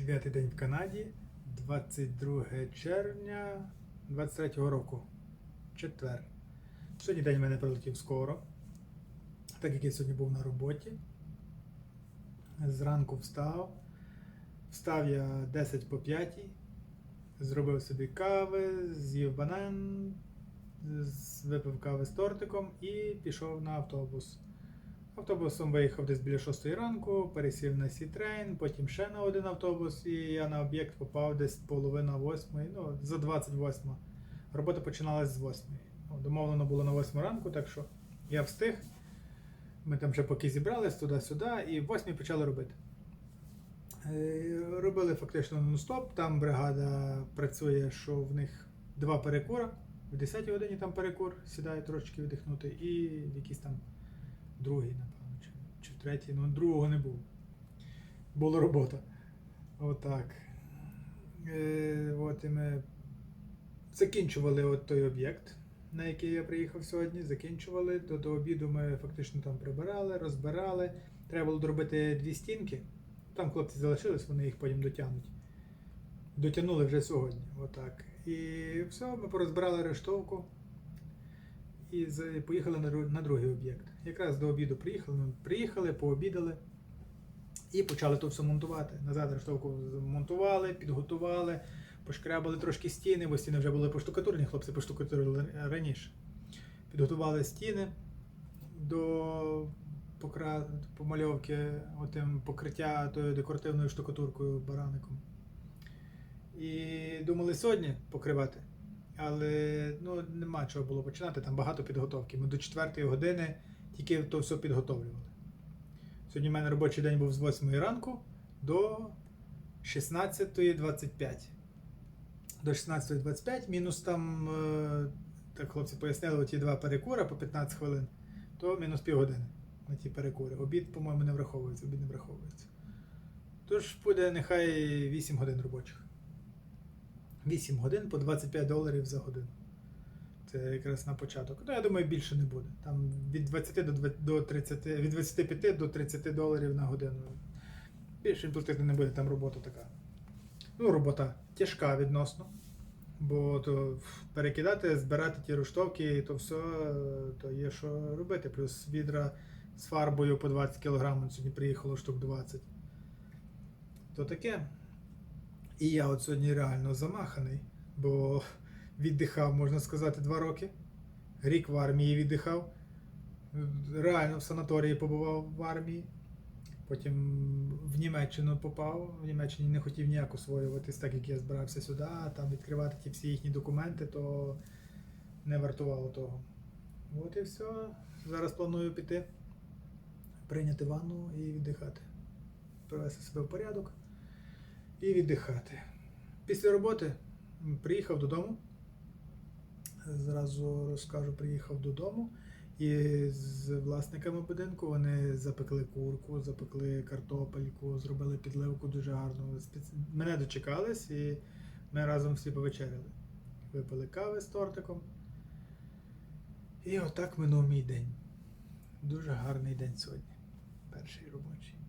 Дев'ятий день в Канаді, 22 червня 23-го року. Четвер. Сьогодні день в мене прилетів скоро, так як я сьогодні був на роботі. Зранку встав. Встав я 10 по 5, зробив собі кави, з'їв банан, випив кави з тортиком і пішов на автобус. Автобусом виїхав десь біля 6 ранку, пересів на Сітрейн, потім ще на один автобус, і я на об'єкт попав десь половина восьмої, ну, за 28. Робота починалась з 8. Ну, домовлено було на 8 ранку, так що я встиг. Ми там ще поки зібрались туди-сюди, і в 8 почали робити. Е, Робили фактично нон-стоп. Там бригада працює, що в них два перекура. В 10 годині там перекур, сідає трошечки віддихнути, і в якийсь там другий, напевно, чи, чи третій, ну другого не було. Була робота. Отак. Е, от і ми закінчували от той об'єкт, на який я приїхав сьогодні. Закінчували. До, до обіду ми фактично там прибирали, розбирали. Треба було доробити дві стінки. Там хлопці залишились, вони їх потім дотягнуть. Дотягнули вже сьогодні. Отак. І все, ми порозбирали рештовку і поїхали на, другий об'єкт. Якраз до обіду приїхали, ну, приїхали, пообідали і почали то все монтувати. Назад рештовку монтували, підготували, пошкрябали трошки стіни, бо стіни вже були поштукатурені, хлопці поштукатурили раніше. Підготували стіни до покра... помальовки отим покриття тою декоративною штукатуркою бараником. І думали сьогодні покривати. Але ну, нема чого було починати, там багато підготовки. Ми до 4 години тільки то все підготовлювали. Сьогодні в мене робочий день був з 8 ранку до 16.25. До 16.25, мінус там, е, так хлопці пояснили, оті два перекура по 15 хвилин, то мінус півгодини на ті перекури. Обід, по-моєму, не враховується, обід не враховується. Тож буде нехай 8 годин робочих. 8 годин по 25 доларів за годину. Це якраз на початок. Ну, я думаю, більше не буде. Там від 20 до 20 до 30, від 25 до 30 доларів на годину. Більше платити не буде, там робота така. Ну, робота тяжка відносно. Бо то перекидати, збирати ті руштовки, то все, то є що робити. Плюс відра з фарбою по 20 кг, сьогодні приїхало штук 20. То таке. І я от сьогодні реально замаханий, бо віддихав, можна сказати, два роки. Рік в армії віддихав. Реально в санаторії побував в армії. Потім в Німеччину попав. В Німеччині не хотів ніяк освоюватись, так як я збирався сюди, там відкривати ті всі їхні документи, то не вартувало того. От і все. Зараз планую піти, прийняти ванну і віддихати. Привести себе в порядок і віддихати. Після роботи приїхав додому. Зразу розкажу, приїхав додому. І з власниками будинку вони запекли курку, запекли картопельку, зробили підливку дуже гарну. Мене дочекались і ми разом всі повечеряли. Випили кави з тортиком. І отак минув мій день. Дуже гарний день сьогодні. Перший робочий.